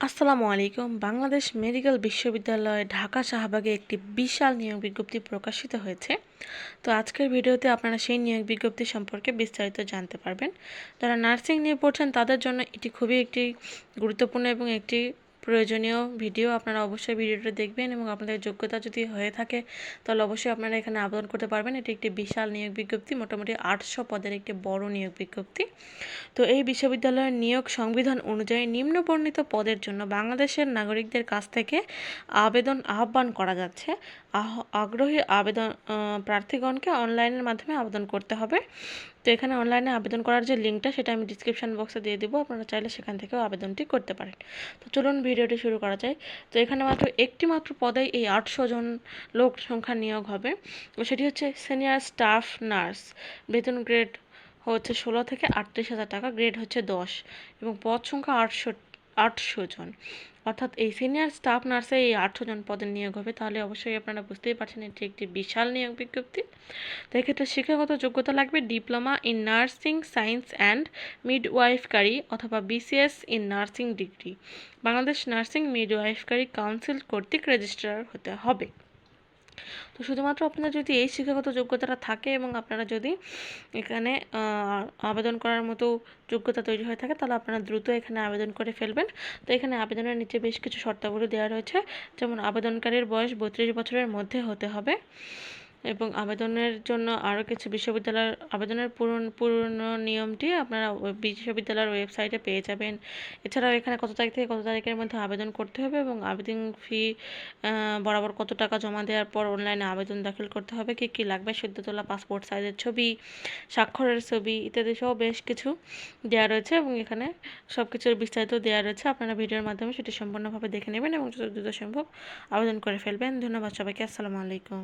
আসসালামু আলাইকুম। বাংলাদেশ মেডিকেল বিশ্ববিদ্যালয়ে ঢাকা শাহবাগে একটি বিশাল নিয়োগ বিজ্ঞপ্তি প্রকাশিত হয়েছে। তো আজকের ভিডিওতে আপনারা সেই নিয়োগ বিজ্ঞপ্তি সম্পর্কে বিস্তারিত জানতে পারবেন। যারা নার্সিং নিয়ে পড়ছেন, তাদের জন্য এটি খুবই একটি গুরুত্বপূর্ণ এবং একটি প্রয়োজনীয় ভিডিও আপনারা অবশ্যই ভিডিওটা দেখবেন এবং আপনাদের যোগ্যতা যদি হয়ে থাকে, তাহলে অবশ্যই আপনারা এখানে আবেদন করতে পারবেন। এটি একটি বিশাল নিয়োগ বিজ্ঞপ্তি, মোটামুটি আটশো পদের একটি বড় নিয়োগ বিজ্ঞপ্তি। তো এই বিশ্ববিদ্যালয়ের নিয়োগ সংবিধান অনুযায়ী নিম্নবর্ণিত পদের জন্য বাংলাদেশের নাগরিকদের কাছ থেকে আবেদন আহ্বান করা যাচ্ছে। আগ্রহী আবেদন প্রার্থীগণকে অনলাইনের মাধ্যমে আবেদন করতে হবে। তো এখানে অনলাইনে আবেদন করার যে লিঙ্কটা, সেটা আমি ডিসক্রিপশান বক্সে দিয়ে দেবো। আপনারা চাইলে সেখান থেকেও আবেদনটি করতে পারেন। তো চলুন ভিডিওটি শুরু করা যায়। তো এখানে মাত্র একটি মাত্র পদে এই আটশো জন লোক সংখ্যা নিয়োগ হবে। সেটি হচ্ছে সিনিয়র স্টাফ নার্স বেতন গ্রেড হচ্ছে ষোলো থেকে আটত্রিশ হাজার টাকা গ্রেড হচ্ছে দশ এবং পদ সংখ্যা আটশো আটশো জন। অর্থাৎ এই সিনিয়র স্টাফ নার্সে এই আটশো জন পদের নিয়োগ হবে, তাহলে অবশ্যই আপনারা বুঝতেই পারছেন এটি একটি বিশাল নিয়োগ বিজ্ঞপ্তি। তো এক্ষেত্রে শিক্ষাগত যোগ্যতা লাগবে diploma in nursing science and মিডওয়াইফকারি অথবা BCS in nursing degree. Bangladesh nursing মিডওয়াইফকারি council কর্তৃক রেজিস্ট্রার হতে হবে। তো শুধুমাত্র আপনার যদি এই শিক্ষাগত যোগ্যতাটা থাকে এবং আপনারা যদি এখানে আবেদন করার মতো যোগ্যতা তৈরি হয়ে থাকে, তাহলে আপনারা দ্রুত এখানে আবেদন করে ফেলবেন। তো এখানে আবেদনের নিচে বেশ কিছু শর্তাবলী দেওয়া রয়েছে, যেমন আবেদনকারীর বয়স বত্রিশ বছরের মধ্যে হতে হবে। এবং আবেদনের জন্য আরও কিছু বিশ্ববিদ্যালয়ের আবেদনের পূরণ পূর্ণ নিয়মটি আপনারা বিশ্ববিদ্যালয়ের ওয়েবসাইটে পেয়ে যাবেন। এছাড়াও এখানে কত তারিখ থেকে কত তারিখের মধ্যে আবেদন করতে হবে এবং আবেদন ফি বরাবর কত টাকা জমা দেওয়ার পর অনলাইনে আবেদন দাখিল করতে হবে, কী কী লাগবে সদ্য তোলা পাসপোর্ট সাইজের ছবি, স্বাক্ষরের ছবি ইত্যাদি সহ বেশ কিছু দেওয়া রয়েছে এবং এখানে সব কিছুর বিস্তারিত দেওয়া রয়েছে। আপনারা ভিডিওর মাধ্যমে সেটি সম্পূর্ণভাবে দেখে নেবেন এবং যত দ্রুত সম্ভব আবেদন করে ফেলবেন। ধন্যবাদ সবাইকে। আসসালামু আলাইকুম।